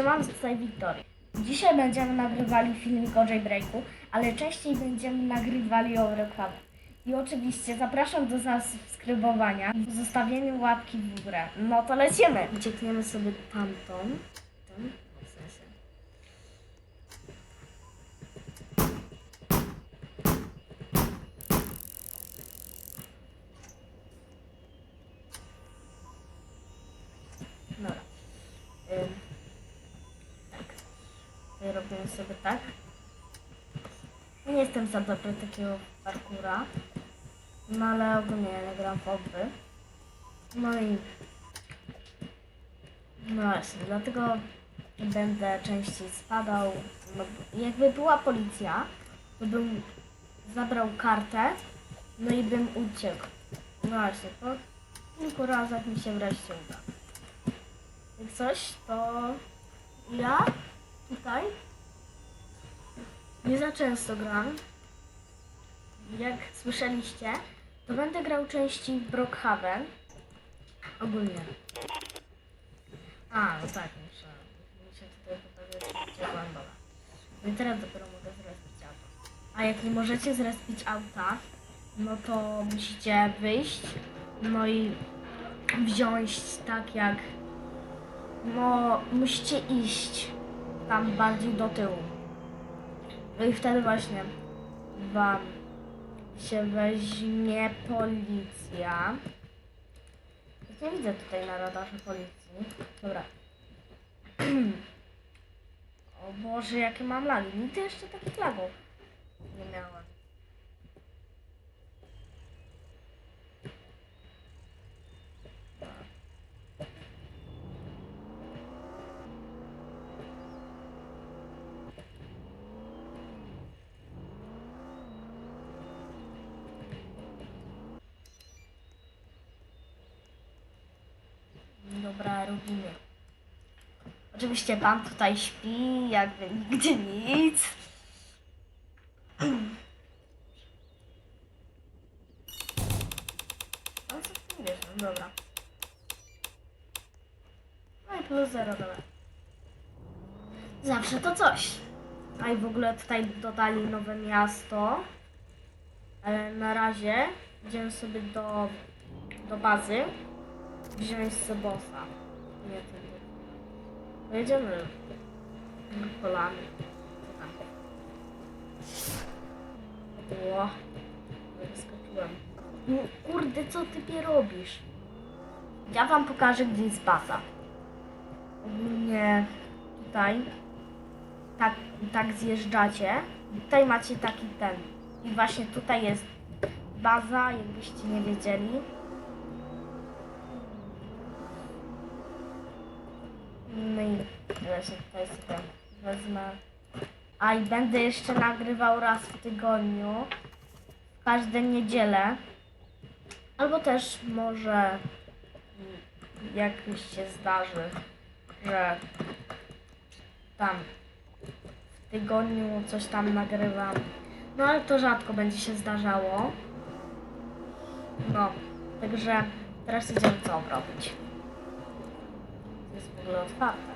Siemano, tutaj Wiktoria. Dzisiaj będziemy nagrywali filmik o Jailbreaku, ale częściej będziemy nagrywali o reklamę. I oczywiście zapraszam do zasubskrybowania, zostawienia łapki w górę. No to lecimy! Uciekniemy sobie tamtą. Tam, w sensie. Dobra. Ym, tak. Tutaj robimy sobie tak. Ja nie jestem za dobry takiego parkura. No ale ogólnie ja gram w. No i... No właśnie, dlatego będę częściej spadał. No, jakby była policja, to bym zabrał kartę, no i bym uciekł. No właśnie, po kilku razach mi się wreszcie uda. Jak coś, to ja tutaj nie za często gram. Jak słyszeliście, to będę grał częściej w Brookhaven. Ogólnie. A, no tak, muszę, muszę tutaj byłam, dobra. No i teraz dopiero mogę zrespić auto. A jak nie możecie zrespić auta, no to musicie wyjść, no i wziąć tak jak no, musicie iść tam bardziej do tyłu. No i wtedy właśnie wam się weźmie policja. Nie widzę tutaj na radarze policji. Dobra. O Boże, jakie mam lagi. Nigdy jeszcze takich lagów nie miałem. Dobra, robimy. Oczywiście pan tutaj śpi, jakby nigdy nic. No co ty wiesz, no dobra. No i plus zero, dobra. Zawsze to coś. A i w ogóle tutaj dodali nowe miasto. Ale na razie idziemy sobie do, do bazy wziąć sobie bossa. Nie tędy. Pojedziemy polami. Co. No, kurde, co ty robisz? Ja wam pokażę, gdzie jest baza. Ogólnie tutaj tak, tak zjeżdżacie. Tutaj macie taki ten. I właśnie tutaj jest baza, jakbyście nie wiedzieli. I właśnie tutaj sobie wezmę. A i będę jeszcze nagrywał raz w tygodniu. W każde niedzielę. Albo też może mm, jakoś się zdarzy, że tam w tygodniu coś tam nagrywam. No ale to rzadko będzie się zdarzało. No, także teraz idziemy co robić jest w ogóle otwarte.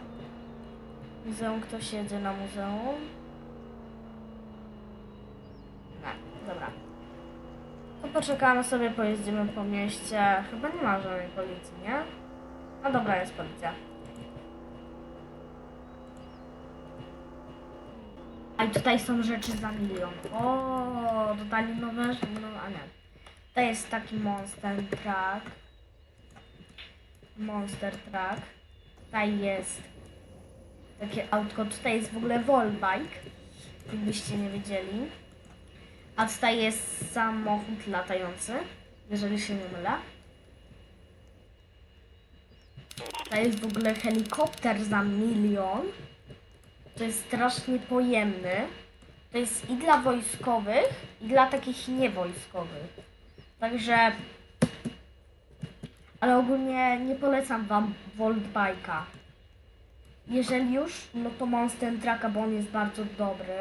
Muzeum, ktoś jedzie na muzeum? Nie, dobra. To poczekamy sobie, pojeździmy po mieście. Chyba nie ma żadnej policji, nie? No dobra, jest policja. A tutaj są rzeczy za milion. O, dodali nowe, no a nie. To jest taki monster truck. Monster truck. Tutaj jest takie autko. Tutaj jest w ogóle Volbike, jakbyście nie wiedzieli. A tutaj jest samochód latający, jeżeli się nie mylę. Tutaj jest w ogóle helikopter za milion. To jest strasznie pojemny. To jest i dla wojskowych, i dla takich niewojskowych. Także ale ogólnie nie polecam wam Voltbike'a. Jeżeli już, no to Monster Trucka, bo on jest bardzo dobry.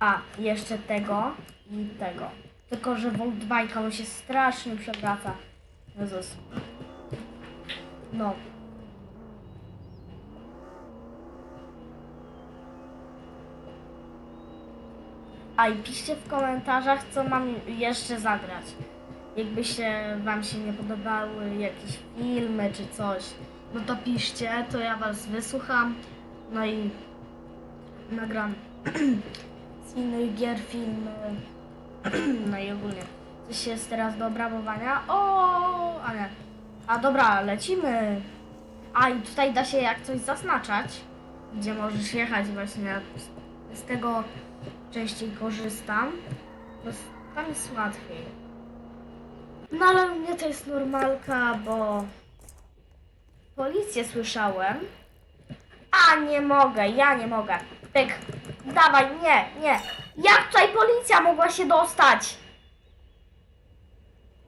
A, jeszcze tego i tego. Tylko, że Voltbike'a on się strasznie przewraca. Jezus. No. A i piszcie w komentarzach, co mam jeszcze zagrać. Jakby się wam się nie podobały jakieś filmy czy coś, no to piszcie, to ja was wysłucham. No i nagram z innych gier filmy. No i ogólnie. Coś jest teraz do obrabowania. O, nie. A dobra, lecimy. A i tutaj da się jak coś zaznaczać, gdzie możesz jechać właśnie. Z, tego częściej korzystam. Bo tam jest łatwiej. No ale u mnie to jest normalka, bo policję słyszałem. A nie mogę, ja nie mogę. Pyk, dawaj, nie, nie. Jak tutaj policja mogła się dostać?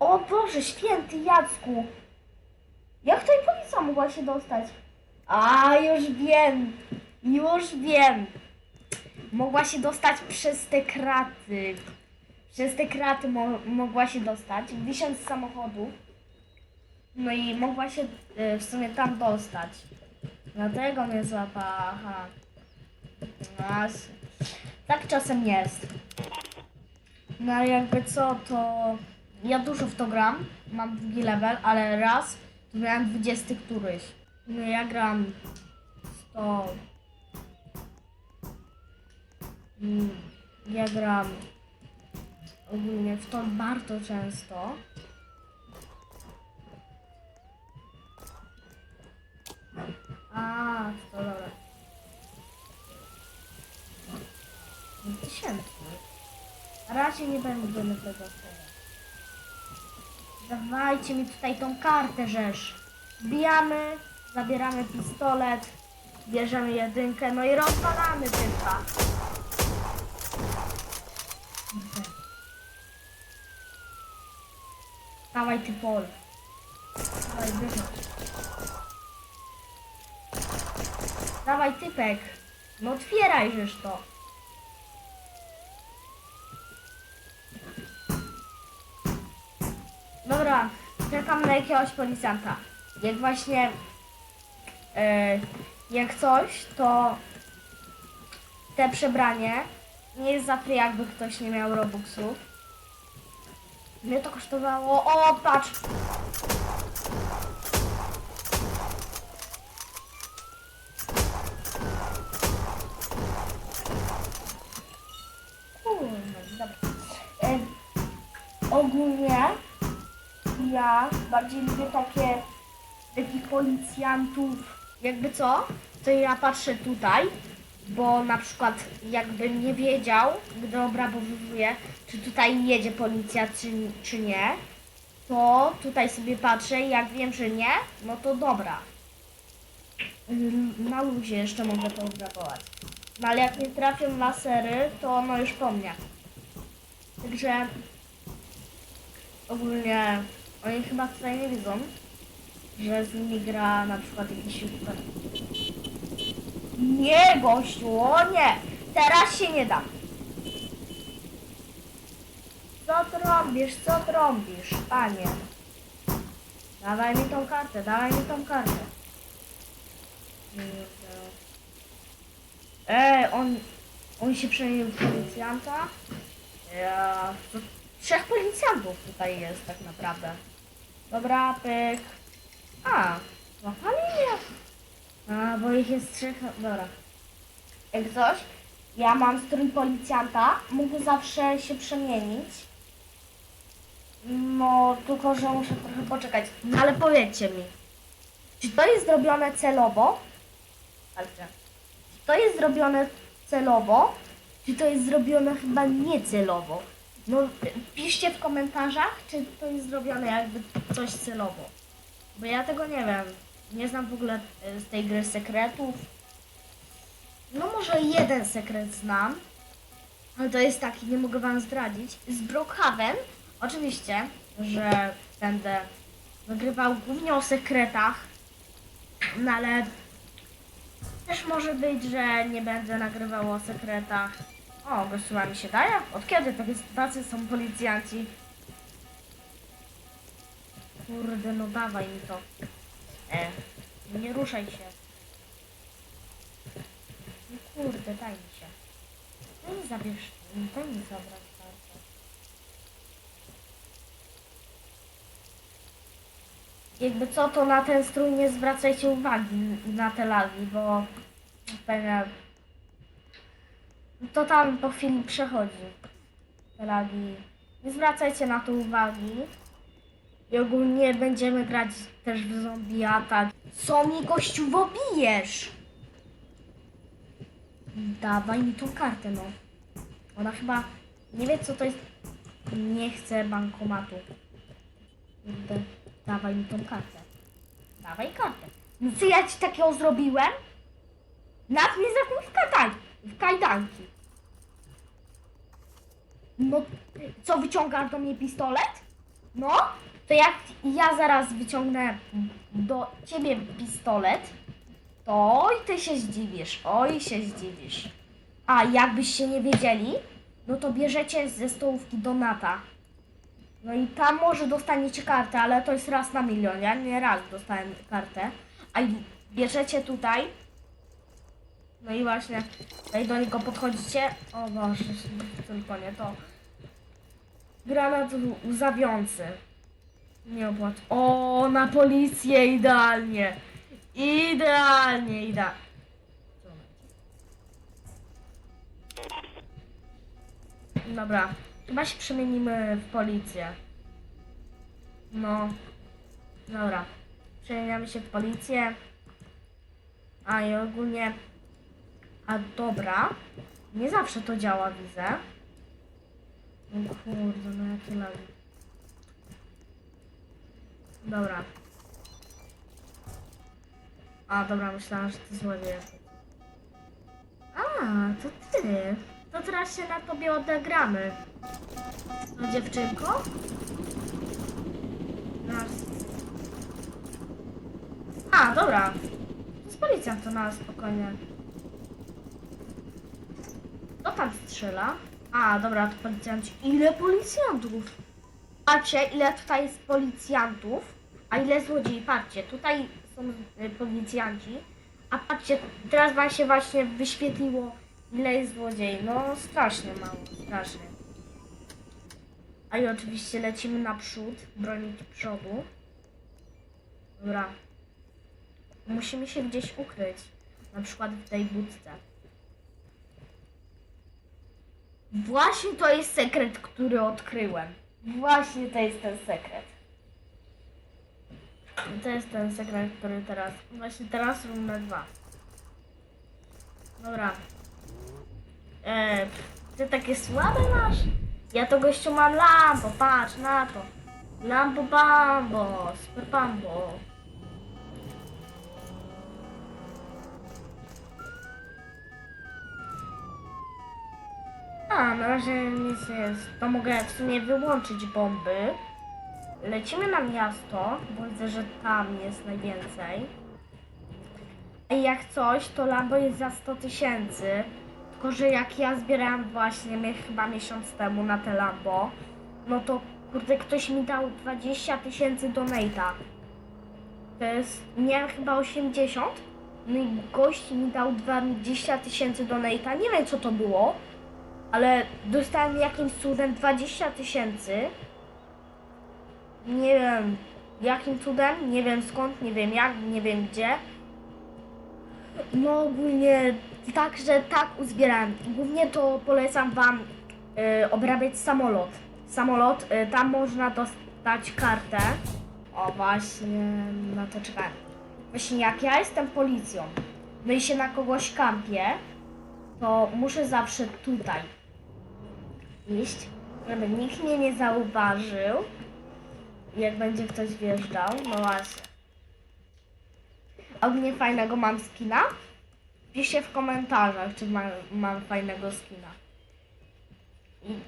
O Boże, święty Jacku. Jak tutaj policja mogła się dostać? A, już wiem, już wiem. Mogła się dostać przez te kraty. Przez te kraty mo- mogła się dostać, wisząc z samochodu. No i mogła się y, w sumie tam dostać. Dlatego mnie złapała. Aha. Mas. Tak czasem jest. No ale jakby co, to ja dużo w to gram. Mam drugi level, ale raz to miałem 20 któryś. No ja gram 100. Mm, Ja gram ogólnie w to bardzo często. A, to dobra. Tysięcy. Raczej nie będziemy tego otwierać. Dawajcie mi tutaj tą kartę, rzesz. Wbijamy, zabieramy pistolet, bierzemy jedynkę, no i rozwalamy typa. Dawaj ty pol. Dawaj wychodź. Dawaj typek. No otwieraj żeż to. Dobra, czekam na jakiegoś policjanta. Jak właśnie e, jak coś, to te przebranie nie jest za free, jakby ktoś nie miał robuxów. Mnie to kosztowało. O, patrz! Ogólnie ja bardziej lubię takie takich policjantów, jakby co, to ja patrzę tutaj, bo na przykład jakbym nie wiedział, gdy obrabowuję, czy tutaj jedzie policja, czy, czy nie, to tutaj sobie patrzę i jak wiem, że nie, no to dobra. Na luzie jeszcze mogę to obrabować. No ale jak nie trafią lasery, to no już po mnie. Także ogólnie oni chyba tutaj nie widzą, że z nimi gra na przykład jakiś youtuber. Nie, gościu, o nie! Teraz się nie da. Co trąbisz, co trąbisz, panie? Dawaj mi tą kartę, dawaj mi tą kartę. Ej, on, on się przemienił w policjanta? Ja, to trzech policjantów tutaj jest tak naprawdę. Dobra, pyk. A, złapali mnie. A, bo ich jest trzech, dobra. Jak coś, ja mam strój policjanta, mógł zawsze się przemienić. No, tylko że muszę trochę poczekać. No ale powiedzcie mi, czy to jest zrobione celowo? Czy to jest zrobione celowo? Czy to jest zrobione chyba niecelowo? No, piszcie w komentarzach, czy to jest zrobione jakby coś celowo. Bo ja tego nie wiem. Nie znam w ogóle e, z tej gry sekretów. No może jeden sekret znam. Ale to jest taki, nie mogę wam zdradzić. Z Brookhaven, oczywiście, że będę nagrywał głównie o sekretach. No ale też może być, że nie będę nagrywał o sekretach. O, gościła mi się daje? Od kiedy takie tacy są policjanci? Kurde, no dawaj mi to. E, nie ruszaj się. No kurde, daj mi się. No i zabierz. Daj mi zabrać. Jakby co, to na ten strój nie zwracajcie uwagi na te lagi, bo pewnie to tam po chwili przechodzi. Te lagi. Nie zwracajcie na to uwagi. I ogólnie będziemy grać też w zombie atak. Co mi gościu wobijesz? Dawaj mi tą kartę, no. Ona chyba nie wie co to jest. Nie chce bankomatu. Dawaj mi tą kartę. Dawaj kartę. No co ja ci takiego zrobiłem? Nad mnie za w kajdanki. W kajdanki. No, co wyciągasz do mnie pistolet? No, to jak ja zaraz wyciągnę do ciebie pistolet, to oj, ty się zdziwisz, oj, się zdziwisz. A jakbyście nie wiedzieli, no to bierzecie ze stołówki Donata. No i tam może dostaniecie kartę, ale to jest raz na milion. Ja nie raz dostałem kartę. A bierzecie tutaj. No i właśnie tutaj do niego podchodzicie. O Boże, tylko nie to. Granat łzawiący. Nie opłat. O, na policję idealnie. Idealnie, idealnie. Dobra, chyba się przemienimy w policję. No, dobra. Przemieniamy się w policję. A i ogólnie. A dobra. Nie zawsze to działa, widzę. O kurde, no jakie lagi. Dobra. A, dobra, myślałam, że to złodziej. A, to ty. To teraz się na tobie odegramy. No, dziewczynko? Raz. A, dobra. To jest policjant, to na spokojnie. Kto tam strzela? A, dobra, to policjanci. Ile policjantów? Patrzcie, ile tutaj jest policjantów, a ile złodziei. Patrzcie, tutaj są y, policjanci, a patrzcie, teraz wam się właśnie wyświetliło, ile jest złodziei. No, strasznie mało, strasznie. A i oczywiście lecimy naprzód, bronić przodu. Dobra. Musimy się gdzieś ukryć. Na przykład w tej budce. Właśnie to jest sekret, który odkryłem. Właśnie to jest ten sekret. To jest ten sekret, który teraz. Właśnie teraz numer dwa. Dobra. E, ty takie słabe masz? Ja to gościu mam lambo, patrz na to. Lambo bambo, super bambo. A, na razie nic nie jest. To mogę w sumie wyłączyć bomby. Lecimy na miasto, bo widzę, że tam jest najwięcej. I jak coś, to Lambo jest za 100 tysięcy. Tylko, że jak ja zbierałem właśnie chyba miesiąc temu na te Lambo, no to kurde, ktoś mi dał 20 tysięcy donate'a. To jest, miałem chyba 80, no i gość mi dał 20 tysięcy donate'a. Nie wiem co to było, ale dostałem jakimś cudem 20 tysięcy. Nie wiem jakim cudem, nie wiem skąd, nie wiem jak, nie wiem gdzie. No ogólnie także tak uzbierałem. Głównie to polecam wam y, obrabiać samolot. Samolot, y, tam można dostać kartę. O właśnie, na to czekałem. Właśnie jak ja jestem policją, no i się na kogoś kampię, to muszę zawsze tutaj iść, żeby nikt mnie nie zauważył. Jak będzie ktoś wjeżdżał, no właśnie. Ogólnie fajnego mam skina? Piszcie w komentarzach, czy mam, mam fajnego skina.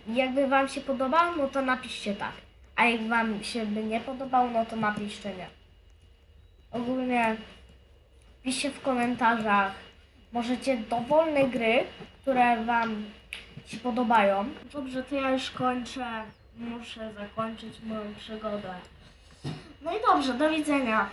I jakby wam się podobał, no to napiszcie tak. A jak wam się by nie podobał, no to napiszcie nie. Ogólnie piszcie w komentarzach. Możecie dowolne gry, które wam się podobają. Dobrze, to ja już kończę. Muszę zakończyć moją przygodę. No i dobrze, do widzenia.